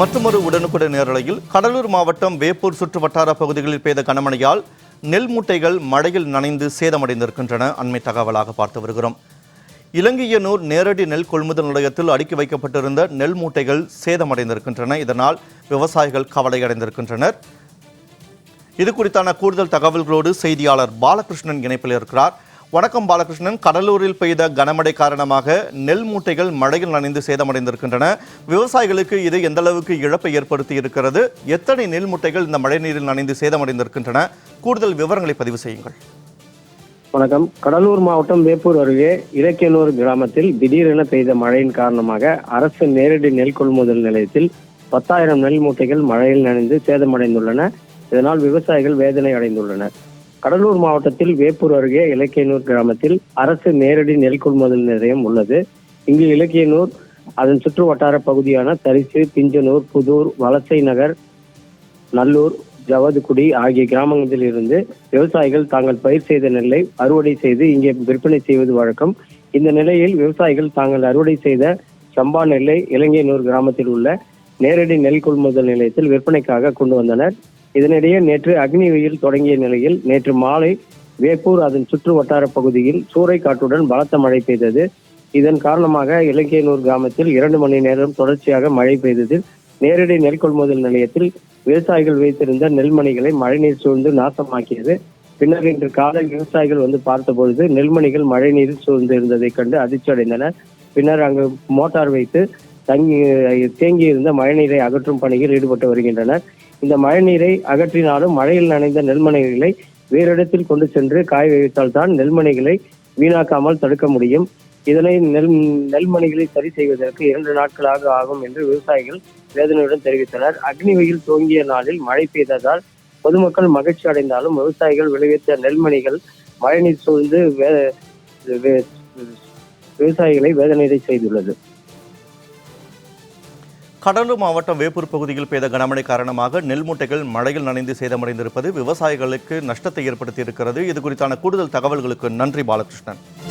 மற்றொரு உடனுக்குடன் நேரலையில் கடலூர் மாவட்டம் வேப்பூர் சுற்று வட்டார பகுதிகளில் பெய்த கனமழையால் நெல் மூட்டைகள் மழையில் நனைந்து சேதமடைந்திருக்கின்றன. அண்மை தகவலாக பார்த்து வருகிறோம். இலங்கையனூர் நேரடி நெல் கொள்முதல் நிலையத்தில் அடுக்கி வைக்கப்பட்டிருந்த நெல் மூட்டைகள் சேதமடைந்திருக்கின்றன. இதனால் விவசாயிகள் கவலையடைந்திருக்கின்றனர். இது குறித்தான கூடுதல் தகவல்களோடு செய்தியாளர் பாலகிருஷ்ணன் இணைப்பில் இருக்கிறார். வணக்கம் பாலகிருஷ்ணன். கடலூரில் பெய்த கனமழை காரணமாக நெல் மூட்டைகள் மழையில் நனைந்து சேதமடைந்திருக்கின்றன. விவசாயிகளுக்கு இது எந்த அளவுக்கு இழப்பை ஏற்படுத்தி இருக்கிறது எத்தனை நெல் மூட்டைகள் இந்த மழை நீரில் நனைந்து சேதமடைந்திருக்கின்றன? கூடுதல் விவரங்களை பதிவு செய்யுங்கள். வணக்கம். கடலூர் மாவட்டம் வேப்பூர் அருகே இலக்கியனூர் கிராமத்தில் திடீரென பெய்த மழையின் காரணமாக அரசு நேரடி நெல் கொள்முதல் நிலையத்தில் பத்தாயிரம் நெல் மூட்டைகள் மழையில் நனைந்து சேதமடைந்துள்ளன. இதனால் விவசாயிகள் வேதனை அடைந்துள்ளனர். கடலூர் மாவட்டத்தில் வேப்பூர் அருகே இலக்கியனூர் கிராமத்தில் அரசு நேரடி நெல் கொள்முதல் நிலையம் உள்ளது. இங்கு இலக்கியனூர் அதன் சுற்று வட்டார பகுதியான தரிசு பிஞ்சனூர் புதூர் வலசை நகர் நல்லூர் ஜவதுகுடி ஆகிய கிராமங்களில் இருந்து விவசாயிகள் தாங்கள் பயிர் செய்த நெல்லை அறுவடை செய்து இங்கே விற்பனை செய்வது வழக்கம். இந்த நிலையில் விவசாயிகள் தாங்கள் அறுவடை செய்த சம்பா நெல்லை இலங்கையனூர் கிராமத்தில் உள்ள நேரடி நெல் கொள்முதல் நிலையத்தில் விற்பனைக்காக கொண்டு வந்தனர். இதனிடையே நேற்று அக்னி வெயில் தொடங்கிய நிலையில் நேற்று மாலை வேப்பூர் அதன் சுற்று வட்டார பகுதியில் சூறைக்காற்றுடன் பலத்த மழை பெய்தது. இதன் காரணமாக இலங்கையனூர் கிராமத்தில் இரண்டு மணி நேரம் தொடர்ச்சியாக மழை பெய்ததில் நேரடி நெல் கொள்முதல் நிலையத்தில் விவசாயிகள் வைத்திருந்த நெல்மணிகளை மழைநீர் சூழ்ந்து நாசமாக்கியது. பின்னர் இன்று காலை விவசாயிகள் வந்து பார்த்தபொழுது நெல்மணிகள் மழைநீரில் சூழ்ந்து இருந்ததைக் கண்டு அதிர்ச்சி அடைந்தனர் பின்னர் அங்கு மோட்டார் வைத்து தங்கி தேங்கி இருந்த மழைநீரை அகற்றும் பணியில் ஈடுபட்டு வருகின்றனர். இந்த மழைநீரை அகற்றினாலும் மழையில் நனைந்த நெல்மணிகளை வேறிடத்தில் கொண்டு சென்று காய வைத்தால் தான் நெல்மணிகளை வீணாக்காமல் தடுக்க முடியும். இதனை நெல் நெல்மணிகளை சரி செய்வதற்கு இரண்டு நாட்களாக ஆகும் என்று விவசாயிகள் வேதனையுடன் தெரிவித்தனர். அக்னி வெயில் துவங்கிய நாளில் மழை பெய்ததால் பொதுமக்கள் மகிழ்ச்சி அடைந்தாலும் விவசாயிகள் விளைவித்த நெல்மணிகள் மழைநீர் சூழ்ந்து விவசாயிகளை வேதனை செய்துள்ளது. கடலூர் மாவட்டம் வேப்பூர் பகுதியில் பெய்த கனமழை காரணமாக நெல் மூட்டைகள் மழையில் நனைந்து சேதமடைந்திருப்பது விவசாயிகளுக்கு நஷ்டத்தை ஏற்படுத்தி இருக்கிறது இது குறித்தான கூடுதல் தகவல்களுக்கு நன்றி பாலகிருஷ்ணன்.